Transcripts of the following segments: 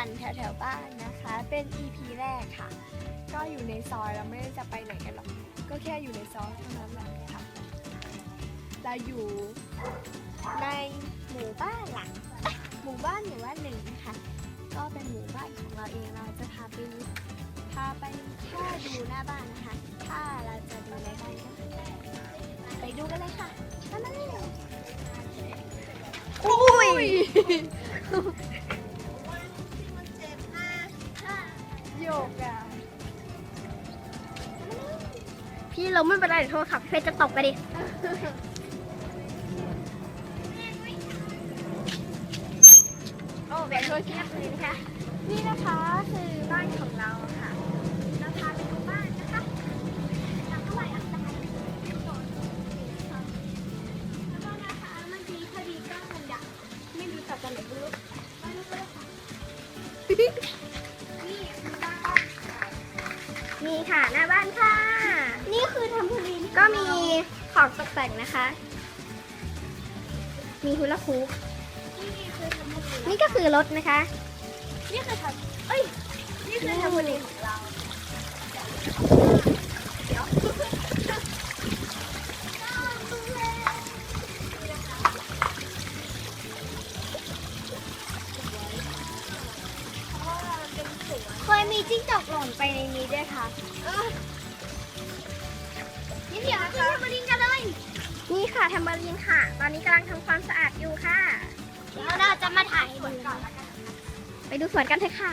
กันแถวๆบ้านนะคะ เป็น EP แรกค่ะ ก็อยู่ในซอยเราไม่ได้จะไปไหนกันหรอก ก็แค่อยู่ในซอยเท่านั้นแหละค่ะ เราอยู่ในหมู่บ้านหลังเอ๊ะหมู่บ้านหมู่บ้านหนึ่งนะคะ ก็เป็นหมู่บ้านของเราเองเราจะพาไปพาไปแค่ดูหน้าบ้านนะคะ ถ้าเราจะดูในบ้านก็ไปดูกันเลยค่ะมาเลยอุ้ยโย ไม่เป็นไรเดี๋ยวโทรศัพท์เพชรจะตกไปดิ โอ้แบกโทรศัพท์เลยนะคะ นี่นะคะคือบ้านของเราค่ะเราพาไปดูบ้านนะคะหลังเท่าไหร่อะแล้วก็นะคะเมื่อกี้พอดีกล้องมันดับไม่รู้จักกันหรือไม่รู้ไม่รู้เลยค่ะนี่คือบ้านนี่ค่ะหน้าบ้านค่ะ คือทำพลีนก็มีของตกแต่งนะคะ มีฮุลาฮูปนี่คือทำพลีนนี่ก็คือรถนะคะ นี่คือทำเอ้ย นี่คือทำพลีนของเราเดี๋ยวเคยมีจิ้งจอกหล่นไปในนี้ด้วยค่ะ นี่เดี๋ยวนะคะทำบารินกันเลย นี่ค่ะทำบารินค่ะ ตอนนี้กำลังทำความสะอาดอยู่ค่ะ แล้วเราจะมาถ่ายดูก่อนละกันไปดูสวนกันเถอะค่ะ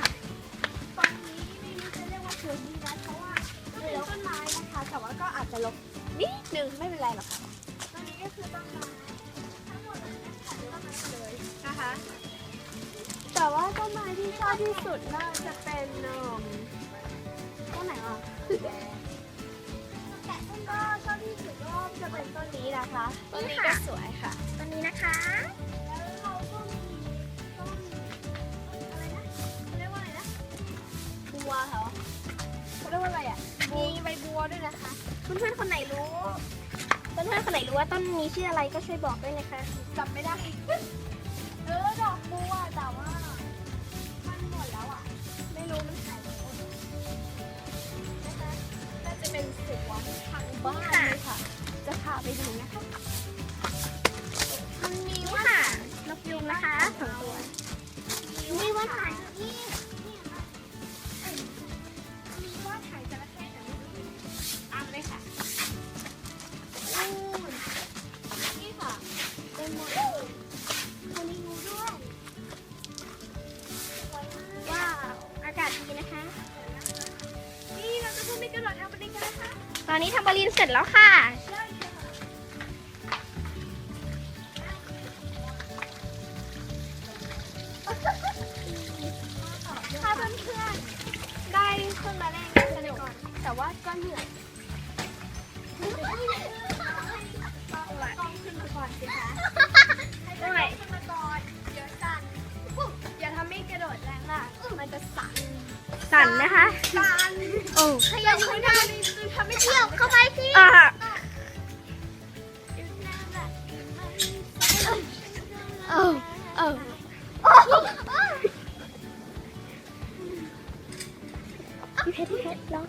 ตรงนี้ไม่รู้จะเรียกว่าสวนดีนะเพราะว่าก็เป็นต้นไม้นะคะ แต่ว่าก็อาจจะลบนิดนึงไม่เป็นไรหรอกค่ะตรงนี้ก็คือต้นไม้ทั้งหมดเลยนะคะต้นไม้หมดเลยนะคะ แต่ว่าต้นไม้ที่ชอบที่สุดน่าจะเป็นเอิ่มต้นไหนอะ แต่ต้นก็ชอบที่สุดก็จะเป็นต้นนี้นะคะต้นนี้ก็สวยค่ะตอนนี้นะคะ แล้วเราก็มีต้นอะไรนะเขาเรียกว่าอะไรนะ บัวเหรอเขาเรียกว่าอะไรอะ มีใบบัวด้วยนะคะ เพื่อนๆคนไหนรู้ เพื่อนๆคนไหนรู้ว่าต้นนี้ชื่ออะไรก็ช่วยบอกด้วยนะคะจำไม่ได้ ทำบันกันนะคะตอนนี้ทำบอลินเสร็จแล้วค่ะค่ะ ถ้าเพื่อนๆได้ขึ้นมาเล่นกันสนุกแต่ว่าก็เหนื่อย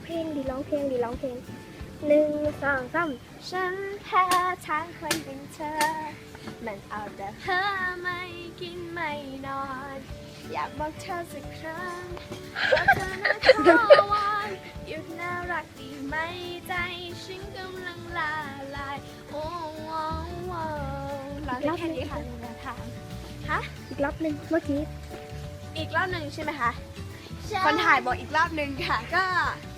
เพชรร้องเพลงดีร้องเพลงดีร้องเพลงหนึ่งสองสามฉันแพ้ทางคนเป็นเธอ มันเอาแต่เพ้อไม่กินไม่นอน อยากบอกเธอสักครั้งว่าเธอน่าขอวอนหยุดน่ารักดีไหมใจฉันกำลังละลายโอ้โอ้โอ้เราได้แค่นี้ค่ะคุณถามฮะอีกรอบหนึ่งเมื่อกี้อีกรอบหนึ่งใช่ไหมคะคนถ่ายบอกอีกรอบหนึ่งค่ะก็ใค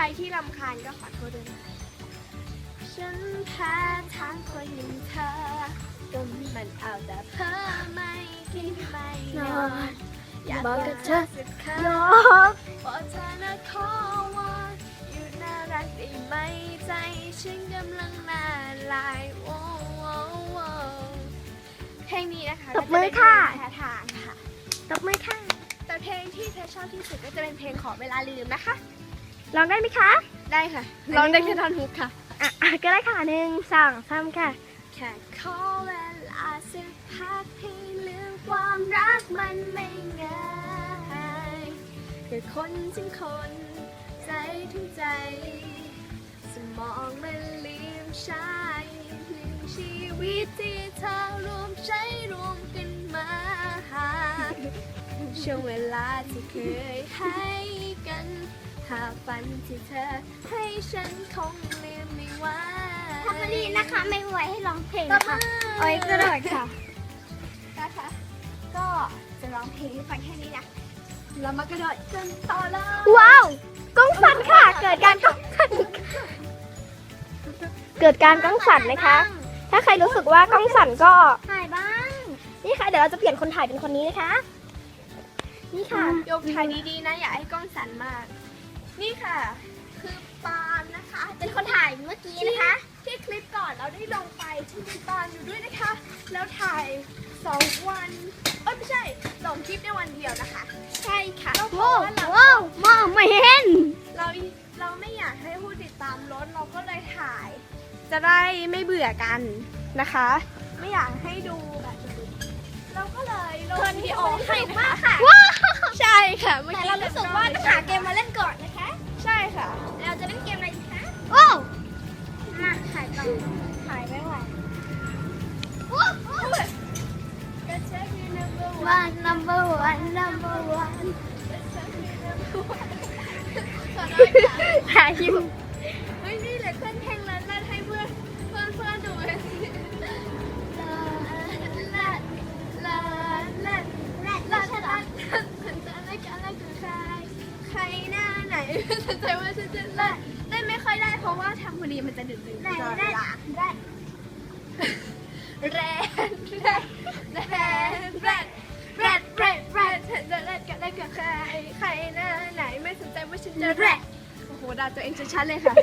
รที่รำคาญก็ขอโทษด้วยนะฉันแพ้ทางคนอย่างเธอก็มันเอาแต่เพ้อไม่กินไม่นอนอยากบอกกับเธอสักครั้งน้องเธอนะขอวอนหยุดน่ารักได้ไหมใจฉันกำลังละลายโอ้โอ้โอ้เพลงนี้นะคะตบมือค่ะ ก็จเป็นเพลงแพ้ทางค่ะ ตบมือค่ะ แต่เพลงที่เพชรชอบที่สุดก็จะเป็นเพลงขอเวลาลืมนะคะ ร้องได้ไหมคะได้ค่ะร้องได้แค่ท่อนฮุกค่ะอะอะก็ได้ค่ะหนึ่งสองสามค่ะแค่ขอเวลาสักพักให้ลืมความรักมันไม่ง่าคนถึงคน ใจถึงใจ สมองมันลืมใช้ลืมชีวิตที่เธอรวมใช้รวมกันมาหาช่วงเวลาที่เคยให้กัน หากฝันที่เธอ ให้ฉันคงลืมไม่ไหวทำมาดีนะคะไม่ไหวให้ร้องเพลงตบค่ะมืโอ้ยกระโดดค่ะนะคะก็จะร้องเพลงให้ฟังแค่นี้นะเรามากระโดดกันต่อเลยว้าวกล้องสั่นค่ะ เกิดการกล้องสั่นเกิดการกล้องสั่นนะคะ ถ้าใครรู้สึกว่ากล้องสั่นก็ถ่ายบ้าง นี่ค่ะเดี๋ยวเราจะเปลี่ยนคนถ่ายเป็นคนนี้นะคะ นี่ค่ะยกถ่ายดีๆนะอย่าให้กล้องสั่นมาก นี่ค่ะ คือปาล์มนะคะ เป็นคนถ่ายเมื่อกี้นะคะ ที่คลิปก่อนเราได้ลงไปที่มีปาล์มอยู่ด้วยนะคะ แล้วถ่ายสองวันเอ้ยไม่ใช่สองคลิปในวันเดียวนะคะ ใช่ค่ะก็เพราะว้าวว่าเราว้าวมองไม่เห็น เราเราไม่อยากให้ผู้ติดตามลดเราก็เลยถ่าย จะได้ไม่เบื่อกันนะคะ ไม่อยากให้ดูแบบนี้เราก็เลยลงวิดีโอให้นะคะว้าวใช่ค่ะ เมื่อแต่กี้เรารู้สึกว่าต้องหาเกมมาเล่นก่อนนะคะใช่ ค่ะ เราจะเล่นเกมอะไรดีคะโอ้มาถ่ายต่อถ่ายไม่ไหวก็เช็คยูนิเวอร์ one number one number one ถ่ายอยู่เทำพอดีมันจะดึกๆตลอดเวลาได้แรดแรดแรดแรดแรดแรดแรดฉันจะเล่นกันอะไรกับใครใครหน้าไหนไม่สนใจว่าฉันจะแรดโอ้โหด่าตัวเองชัดๆเลยค่ะ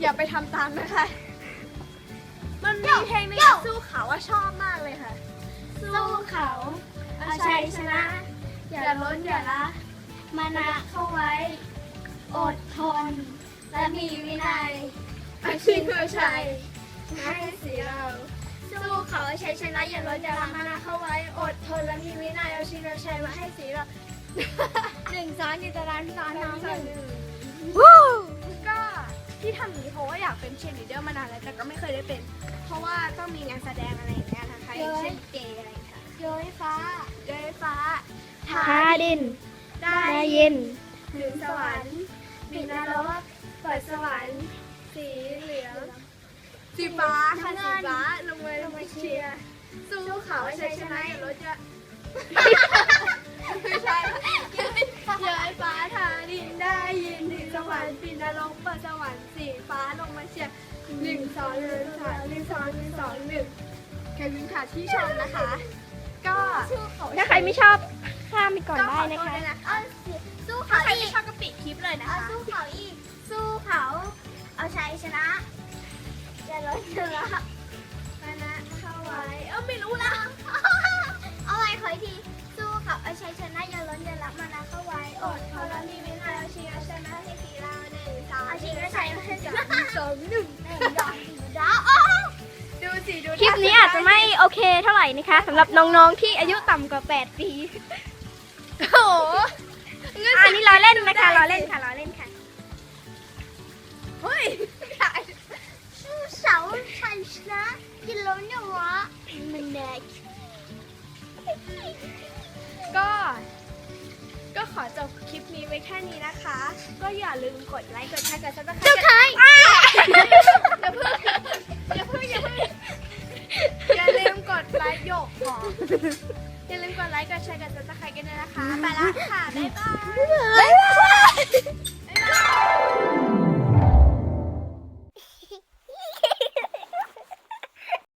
อย่าไปทำตามนะคะ มันมีเพลงนึงสู้เขาว่าชอบมากเลยค่ะ สู้เขาเอาชัยชนะ อย่าล้นอย่าละมานะเข้าไว้ อดทน และมีวินัย อาชีพเพื่อชัยไม่ให้เสียเราสู้เขาใช้ชนะอย่าล้นอย่าอย่าละมานะเข้าไว้อดทนและมีวินัยเอาชีพเพื่อชัยมาให้เสียเราหนึ่งซ้อนอยู่ตารางซ้อนน้องหนึ่งก็ที่ทำอย่างนี้เพราะว่าอยากเป็นเชียร์ลีดเดอร์มานานแล้วแต่ก็ไม่เคยได้เป็น เพราะว่าต้องมีงานแสดงอะไรอย่างเงี้ยนะคะอย่างเช่นเกย์อะไรอย่างเงี้ยโยยฟ้าเดยฟ้าทาดิน ได้ได้ยินถึงสวรรค์ปิดนรกเปิดสวรรค์ สีเหลือง สีฟ้าค่ะสีฟ้าลงมาลงมาเชียร์สู้เขาให้ชัยชนะอย่ารถจะไม่ใช่เย้ยฟ้าทาดินได้ยินถึงสวรรค์ปิดนรกเปิดสวรรค์สีฟ้าลงมาเชียร์หนึ่งสองหนึ่งสองหนึ่งสองหนึ่งสองหนึ่งแค่วินค่ะที่ชมนะคะ ก็สู้เขาถ้าใครไม่ชอบข้ามไปก่อนก็ขได้อโทนะษคะด้วยนะคะเอาสิสู้ถ้าเขาใครอีไม่กชอบก็ปิดคลิปเลยนะเอาคะสู้เขาอีกสู้เขา เอาชัยชนะอย่าล้นอย่าละมานะเข้าไว้เอ้าไม่รู้ละเอาไว้ขออีกทีสู้เขาเอาชัยชนะอย่าล้นอย่าละมานะเข้าไว้อดทนและมีวินัยเอาชีวิตชนะให้สีเราหนึ่งสองเอาชีวิตชัยมาให้จับสองหนึ่งหนึ่งดอกสี่ดาวอ้าวดูสิดูคลิปนี้อาจจะไม่โอเคเท่าไหร่นะคะสำหรับน้องๆที่อายุต่ำกว่า 8 ปีโอ้โหงั้นอันนี้เราเล่นนะคะเราเล่นค่ะเราเล่น อย่าลืมกดไลค์กดแชร์กดซับสไคร